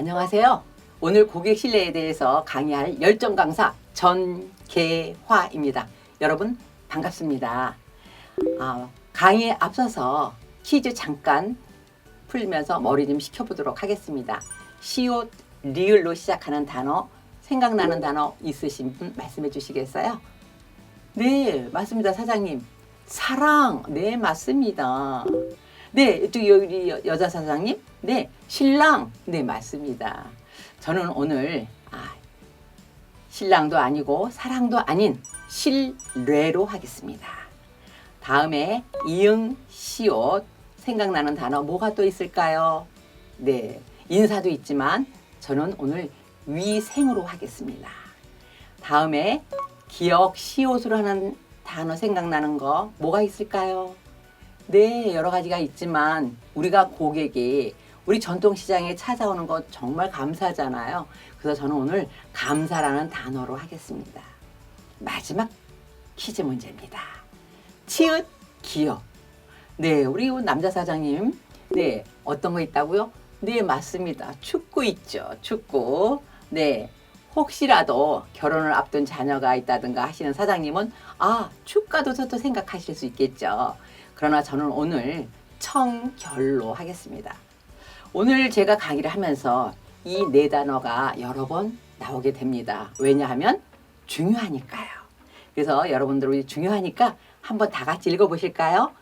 안녕하세요. 오늘 고객 신뢰에 대해서 강의할 열정 강사 전계화입니다. 여러분 반갑습니다. 아, 강의에 앞서서 퀴즈 잠깐 풀면서 머리 좀 식혀보도록 하겠습니다. 시옷 리을로 시작하는 단어 생각나는 단어 있으신 분 말씀해 주시겠어요? 네, 맞습니다, 사장님. 사랑, 네, 맞습니다. 네, 이쪽 여기 여- 여자 사장님, 네, 신랑, 네, 맞습니다. 저는 오늘 아, 신랑도 아니고 사랑도 아닌 신뢰로 하겠습니다. 다음에 이응, 시옷 생각나는 단어 뭐가 또 있을까요? 네, 인사도 있지만 저는 오늘 위생으로 하겠습니다. 다음에 기억 시옷으로 하는 단어 생각나는 거 뭐가 있을까요? 네, 여러 가지가 있지만 우리가 고객이 우리 전통시장에 찾아오는 거 정말 감사하잖아요. 그래서 저는 오늘 감사라는 단어로 하겠습니다. 마지막 퀴즈 문제입니다. 치읓 기억. 네, 우리 남자 사장님. 네, 어떤 거 있다고요? 네, 맞습니다. 축구 있죠. 축구. 네. 혹시라도 결혼을 앞둔 자녀가 있다든가 하시는 사장님은 아, 축가도 저도 생각하실 수 있겠죠. 그러나 저는 오늘 청결로 하겠습니다. 오늘 제가 강의를 하면서 이 네 단어가 여러 번 나오게 됩니다. 왜냐하면 중요하니까요. 그래서 여러분들 우리 중요하니까 한번 다 같이 읽어보실까요?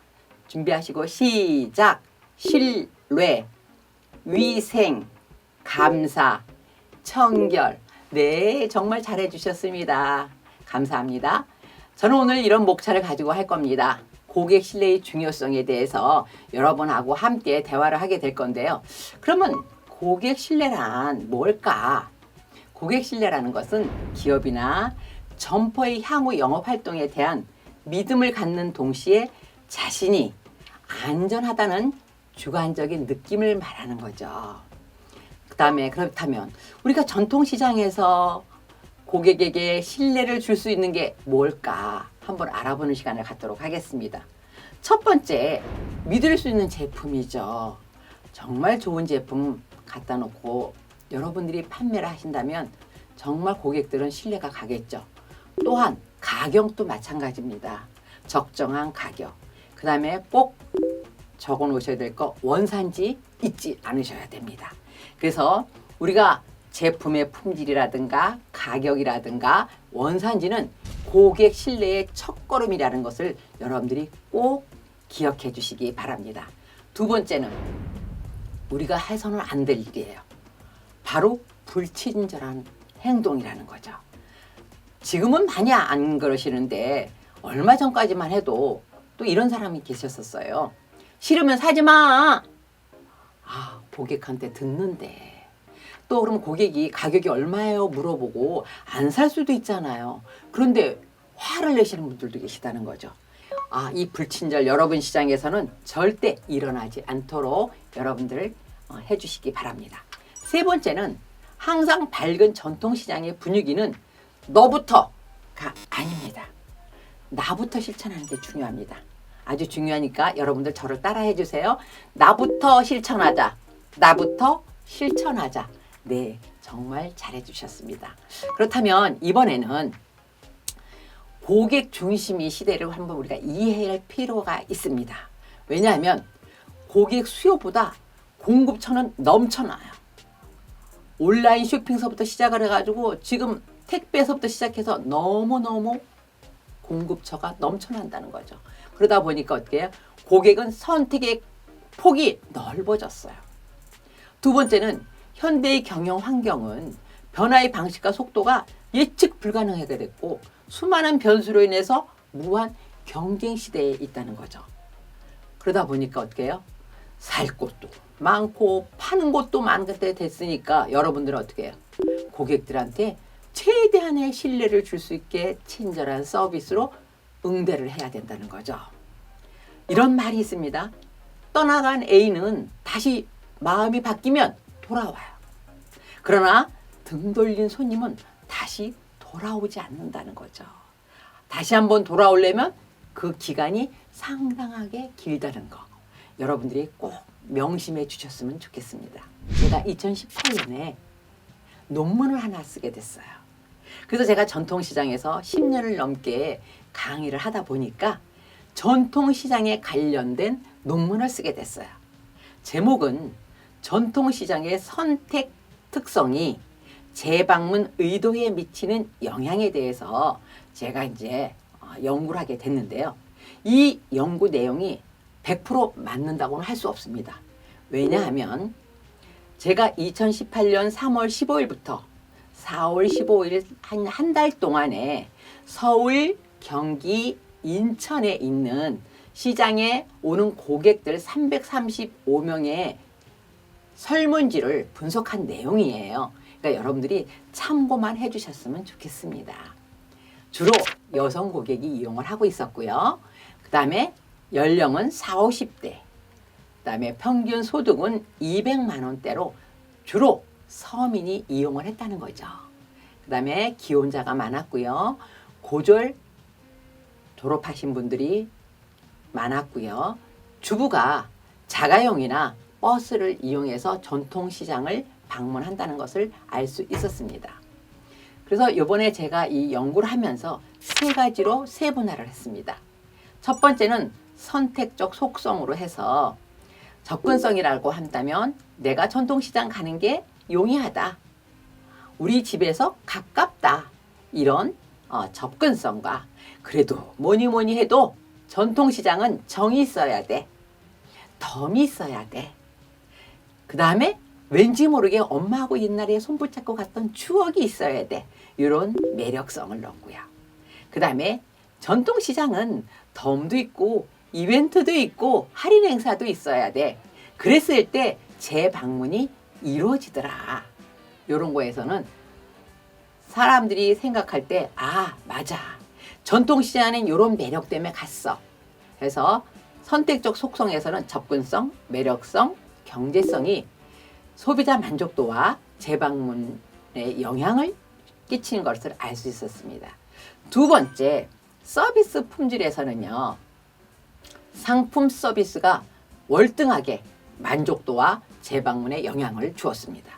준비하시고 시작. 신뢰, 위생, 감사, 청결. 네, 정말 잘해 주셨습니다. 감사합니다. 저는 오늘 이런 목차를 가지고 할 겁니다. 고객 신뢰의 중요성에 대해서 여러분하고 함께 대화를 하게 될 건데요. 그러면 고객 신뢰란 뭘까? 고객 신뢰라는 것은 기업이나 점포의 향후 영업 활동에 대한 믿음을 갖는 동시에 자신이 안전하다는 주관적인 느낌을 말하는 거죠. 그 다음에 그렇다면 우리가 전통시장에서 고객에게 신뢰를 줄 수 있는 게 뭘까 한번 알아보는 시간을 갖도록 하겠습니다. 첫 번째, 믿을 수 있는 제품이죠. 정말 좋은 제품 갖다 놓고 여러분들이 판매를 하신다면 정말 고객들은 신뢰가 가겠죠. 또한 가격도 마찬가지입니다. 적정한 가격. 그 다음에 꼭 적어 놓으셔야 될 거 원산지 잊지 않으셔야 됩니다. 그래서 우리가 제품의 품질이라든가 가격이라든가 원산지는 고객 신뢰의 첫걸음이라는 것을 여러분들이 꼭 기억해 주시기 바랍니다. 두 번째는 우리가 해서는 안 될 일이에요. 바로 불친절한 행동이라는 거죠. 지금은 많이 안 그러시는데 얼마 전까지만 해도 또 이런 사람이 계셨었어요. 싫으면 사지 마. 아, 고객한테 듣는데. 또 그러면 고객이 가격이 얼마예요? 물어보고 안 살 수도 있잖아요. 그런데 화를 내시는 분들도 계시다는 거죠. 아, 이 불친절 여러분 시장에서는 절대 일어나지 않도록 여러분들 어, 해주시기 바랍니다. 세 번째는 항상 밝은 전통시장의 분위기는 너부터가 아닙니다. 나부터 실천하는 게 중요합니다. 아주 중요하니까 여러분들 저를 따라해 주세요. 나부터 실천하자. 나부터 실천하자. 네, 정말 잘해 주셨습니다. 그렇다면 이번에는 고객 중심의 시대를 한번 우리가 이해할 필요가 있습니다. 왜냐하면 고객 수요보다 공급처는 넘쳐나요. 온라인 쇼핑서부터 시작을 해가지고 지금 택배서부터 시작해서 너무너무 공급처가 넘쳐난다는 거죠. 그러다 보니까 어떻게? 고객은 선택의 폭이 넓어졌어요. 두 번째는 현대의 경영 환경은 변화의 방식과 속도가 예측 불가능하게 됐고 수많은 변수로 인해서 무한 경쟁 시대에 있다는 거죠. 그러다 보니까 해요? 살 곳도 많고 파는 곳도 많게 됐으니까 여러분들은 어떻게 해요? 고객들한테 최대한의 신뢰를 줄 수 있게 친절한 서비스로 응대를 해야 된다는 거죠. 이런 말이 있습니다. 떠나간 A는 다시 마음이 바뀌면 돌아와요. 그러나 등 돌린 손님은 다시 돌아오지 않는다는 거죠. 다시 한번 돌아오려면 그 기간이 상당하게 길다는 거. 여러분들이 꼭 명심해 주셨으면 좋겠습니다. 제가 2018년에 논문을 하나 쓰게 됐어요. 그래서 제가 전통시장에서 10년을 넘게 강의를 하다 보니까 전통시장에 관련된 논문을 쓰게 됐어요. 제목은 전통시장의 선택 특성이 재방문 의도에 미치는 영향에 대해서 제가 이제 어, 연구를 하게 됐는데요. 이 연구 내용이 100% 맞는다고는 할 수 없습니다. 왜냐하면 제가 2018년 3월 15일부터 4월 15일 한 한 달 동안에 서울, 경기, 인천에 있는 시장에 오는 고객들 335명의 설문지를 분석한 내용이에요. 그러니까 여러분들이 참고만 해주셨으면 좋겠습니다. 주로 여성 고객이 이용을 하고 있었고요. 그 다음에 연령은 4, 50대. 그 다음에 평균 소득은 200만 원대로 주로 서민이 이용을 했다는 거죠. 그 다음에 기혼자가 많았고요. 고졸 졸업하신 분들이 많았고요. 주부가 자가용이나 버스를 이용해서 전통시장을 방문한다는 것을 알 수 있었습니다. 그래서 이번에 제가 이 연구를 하면서 세 가지로 세분화를 했습니다. 첫 번째는 선택적 속성으로 해서 접근성이라고 한다면 내가 전통시장 가는 게 용이하다. 우리 집에서 가깝다. 이런 어, 접근성과 그래도 뭐니 뭐니 해도 전통시장은 정이 있어야 돼. 덤이 있어야 돼. 그 다음에 왠지 모르게 엄마하고 옛날에 손 붙잡고 갔던 추억이 있어야 돼. 이런 매력성을 넣고요. 그 다음에 전통시장은 덤도 있고 이벤트도 있고 할인 행사도 있어야 돼. 그랬을 때 재방문이 이루어지더라. 이런 거에서는 사람들이 생각할 때, 아, 맞아. 전통시장은 이런 매력 때문에 갔어. 그래서 선택적 속성에서는 접근성, 매력성, 경제성이 소비자 만족도와 재방문에 영향을 끼치는 것을 알 수 있었습니다. 두 번째, 서비스 품질에서는요, 상품 서비스가 월등하게 만족도와 재방문에 영향을 주었습니다.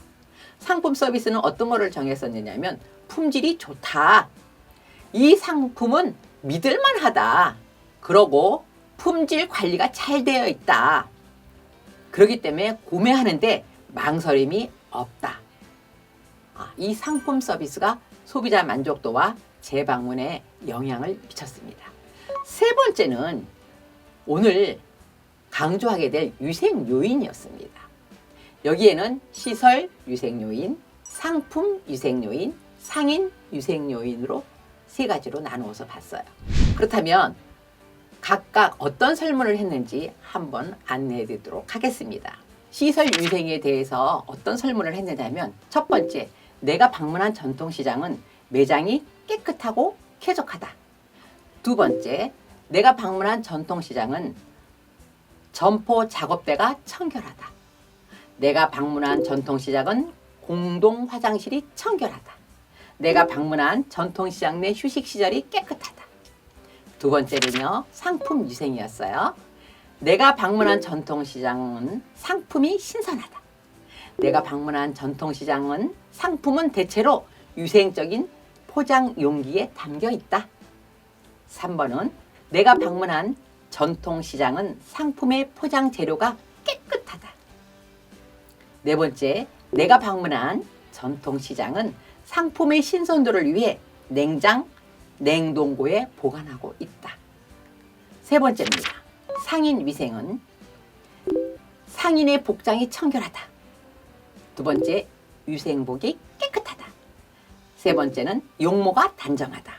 상품 서비스는 어떤 거를 정했었느냐면 품질이 좋다. 이 상품은 믿을만하다. 그러고 품질 관리가 잘 되어 있다. 그렇기 때문에 구매하는데 망설임이 없다. 아, 이 상품 서비스가 소비자 만족도와 재방문에 영향을 미쳤습니다. 세 번째는 오늘 강조하게 될 유생 요인이었습니다. 여기에는 시설 유생 요인, 상품 유생 요인, 상인 유생 요인으로 세 가지로 나누어서 봤어요. 그렇다면 각각 어떤 설문을 했는지 한번 안내해 드리도록 하겠습니다. 시설 유생에 대해서 어떤 설문을 했느냐면 첫 번째, 내가 방문한 전통시장은 매장이 깨끗하고 쾌적하다. 두 번째, 내가 방문한 전통시장은 점포 작업대가 청결하다. 내가 방문한 전통시장은 공동 화장실이 청결하다. 내가 방문한 전통시장 내 휴식시설이 깨끗하다. 두 번째는요, 상품 유생이었어요. 내가 방문한 전통시장은 상품이 신선하다. 내가 방문한 전통시장은 상품은 대체로 유생적인 포장 용기에 담겨 있다. 3번은 내가 방문한 전통시장은 상품의 포장 재료가 깨끗하다. 네 번째, 내가 방문한 전통시장은 상품의 신선도를 위해 냉장, 냉동고에 보관하고 있다. 세 번째입니다. 상인 위생은 상인의 복장이 청결하다. 두 번째, 위생복이 깨끗하다. 세 번째는 용모가 단정하다.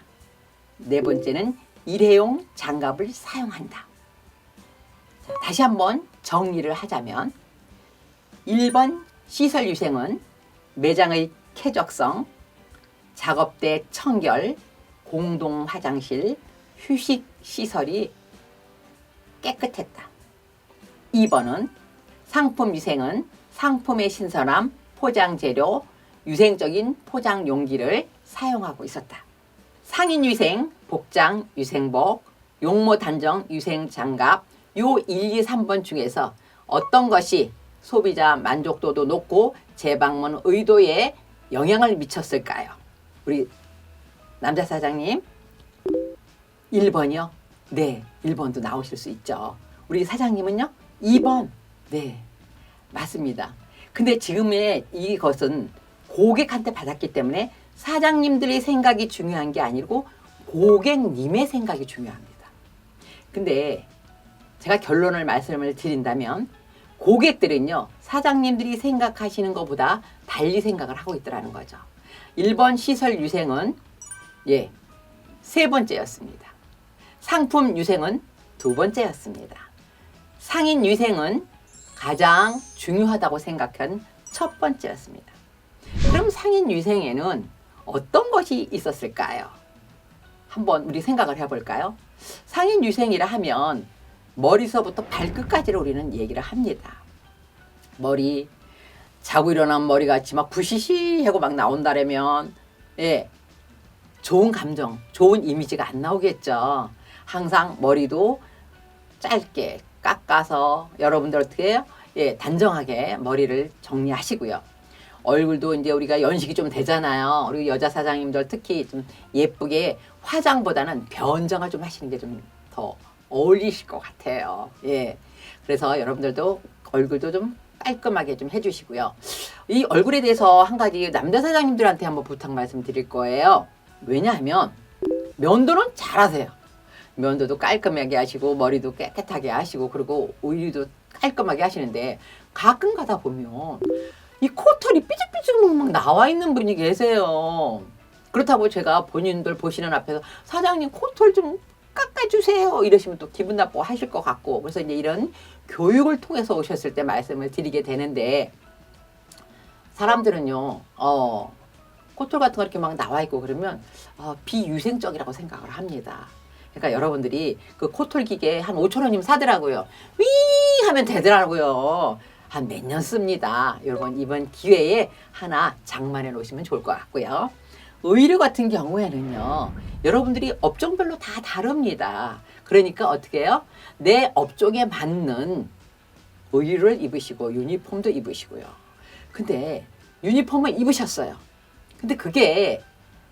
네 번째는 일회용 장갑을 사용한다. 자, 다시 한번 정리를 하자면 1번 시설 유생은 매장의 쾌적성, 작업대 청결, 공동 화장실, 휴식 시설이 깨끗했다. 2번은 상품 위생은 상품의 신선함, 포장 재료, 유생적인 포장 용기를 사용하고 있었다. 상인 위생, 복장, 유생복, 용모 단정, 유생 장갑 요 1, 2, 3번 중에서 어떤 것이 소비자 만족도도 높고 재방문 의도에 영향을 미쳤을까요? 우리 남자 사장님 1번이요? 네, 1번도 나오실 수 있죠. 우리 사장님은요? 2번. 네, 맞습니다. 근데 지금의 이것은 고객한테 받았기 때문에 사장님들의 생각이 중요한 게 아니고 고객님의 생각이 중요합니다. 근데 제가 결론을 말씀을 드린다면 고객들은요, 사장님들이 생각하시는 것보다 달리 생각을 하고 있더라는 거죠. 1번 시설 유생은 예, 세 번째였습니다. 상품 유생은 두 번째였습니다. 상인 유생은 가장 중요하다고 생각한 첫 번째였습니다. 그럼 상인 유생에는 어떤 것이 있었을까요? 한번 우리 생각을 해볼까요? 상인 유생이라 하면 머리서부터 발끝까지를 우리는 얘기를 합니다. 머리 자고 일어나면 머리같이 막 부시시하고 막 나온다라면 예 좋은 감정, 좋은 이미지가 안 나오겠죠. 항상 머리도 짧게 깎아서 여러분들 어떻게 해요? 예, 단정하게 머리를 정리하시고요. 얼굴도 이제 우리가 연식이 좀 되잖아요. 우리 여자 사장님들 특히 좀 예쁘게 화장보다는 변정을 좀 하시는 게 좀 더 어울리실 것 같아요. 예. 그래서 여러분들도 얼굴도 좀 깔끔하게 좀 해주시고요. 이 얼굴에 대해서 한 가지 남자 사장님들한테 한번 부탁 말씀 드릴 거예요. 왜냐하면 면도는 잘하세요. 면도도 깔끔하게 하시고 머리도 깨끗하게 하시고 그리고 오일도 깔끔하게 하시는데 가끔 가다 보면 이 코털이 삐죽삐죽 막 나와 있는 분이 계세요. 그렇다고 제가 본인들 보시는 앞에서 사장님 코털 좀 깎아주세요 이러시면 또 기분 나쁘고 하실 것 같고 그래서 이제 이런 교육을 통해서 오셨을 때 말씀을 드리게 되는데 사람들은요 어 코털 같은 거 이렇게 막 나와 있고 그러면 어, 비유생적이라고 생각을 합니다. 그러니까 여러분들이 그 코털 기계 한 5천 원이면 사더라고요. 위 하면 되더라고요. 한 몇 년 씁니다. 여러분 이번 기회에 하나 장만해 놓으시면 좋을 것 같고요. 의류 같은 경우에는요. 여러분들이 업종별로 다 다릅니다. 그러니까 어떻게 해요? 내 업종에 맞는 의류를 입으시고 유니폼도 입으시고요. 근데 유니폼을 입으셨어요. 근데 그게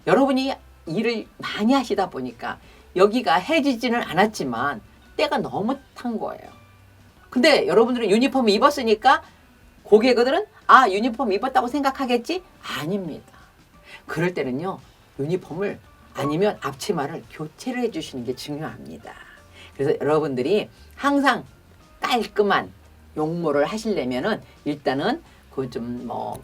여러분이 일을 많이 하시다 보니까 여기가 해지지는 않았지만 때가 너무 탄 거예요. 근데 여러분들은 유니폼을 입었으니까 고객들은 아 유니폼 입었다고 생각하겠지? 아닙니다. 그럴 때는요 유니폼을 아니면 앞치마를 교체를 해주시는 게 중요합니다. 그래서 여러분들이 항상 깔끔한 용모를 하시려면은 일단은 그 좀 뭐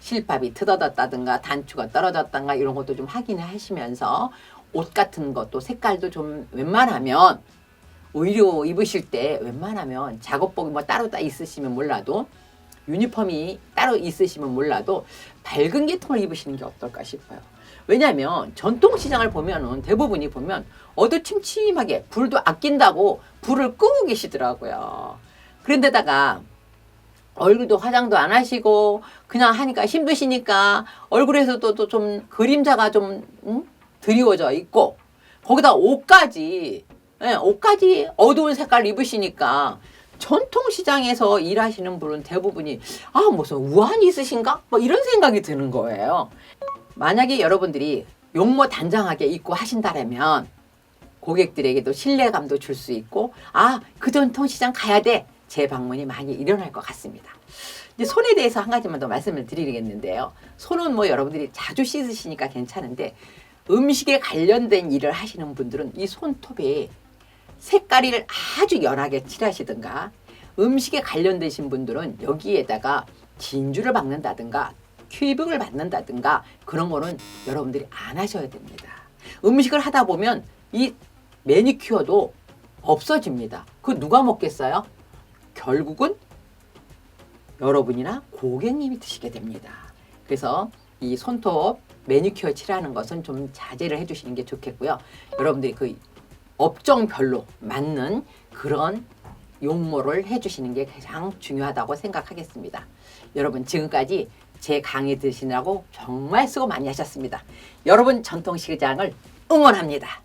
실밥이 트어졌다든가 단추가 떨어졌다든가 이런 것도 좀 확인을 하시면서 옷 같은 것도 색깔도 좀 웬만하면 의류 입으실 때 웬만하면 작업복이 뭐 따로 다 있으시면 몰라도 유니폼이 따로 있으시면 몰라도 밝은 계통을 입으시는 게 어떨까 싶어요. 왜냐하면 전통시장을 보면은 대부분이 보면 어두침침하게 불도 아낀다고 불을 끄고 계시더라고요. 그런데다가 얼굴도 화장도 안 하시고 그냥 하니까 힘드시니까 얼굴에서도 또 좀 그림자가 좀 음? 드리워져 있고 거기다 옷까지 예, 옷까지 어두운 색깔 입으시니까 전통시장에서 일하시는 분은 대부분이 아 무슨 우환이 있으신가? 뭐 이런 생각이 드는 거예요. 만약에 여러분들이 용모 단정하게 입고 하신다면 고객들에게도 신뢰감도 줄 수 있고 아 그 전통시장 가야 돼 재방문이 많이 일어날 것 같습니다. 이제 손에 대해서 한 가지만 더 말씀을 드리겠는데요. 손은 뭐 여러분들이 자주 씻으시니까 괜찮은데 음식에 관련된 일을 하시는 분들은 이 손톱에 색깔을 아주 연하게 칠하시든가 음식에 관련되신 분들은 여기에다가 진주를 박는다든가 큐빅을 받는다든가 그런 거는 여러분들이 안 하셔야 됩니다. 음식을 하다 보면 이 매니큐어도 없어집니다. 그 누가 먹겠어요? 결국은 여러분이나 고객님이 드시게 됩니다. 그래서 이 손톱 매니큐어 칠하는 것은 좀 자제를 해주시는 게 좋겠고요. 여러분들이 그 업종별로 맞는 그런 용모를 해주시는 게 가장 중요하다고 생각하겠습니다. 여러분 지금까지 제 강의 들으시느라고 정말 수고 많이 하셨습니다. 여러분 전통시장을 응원합니다.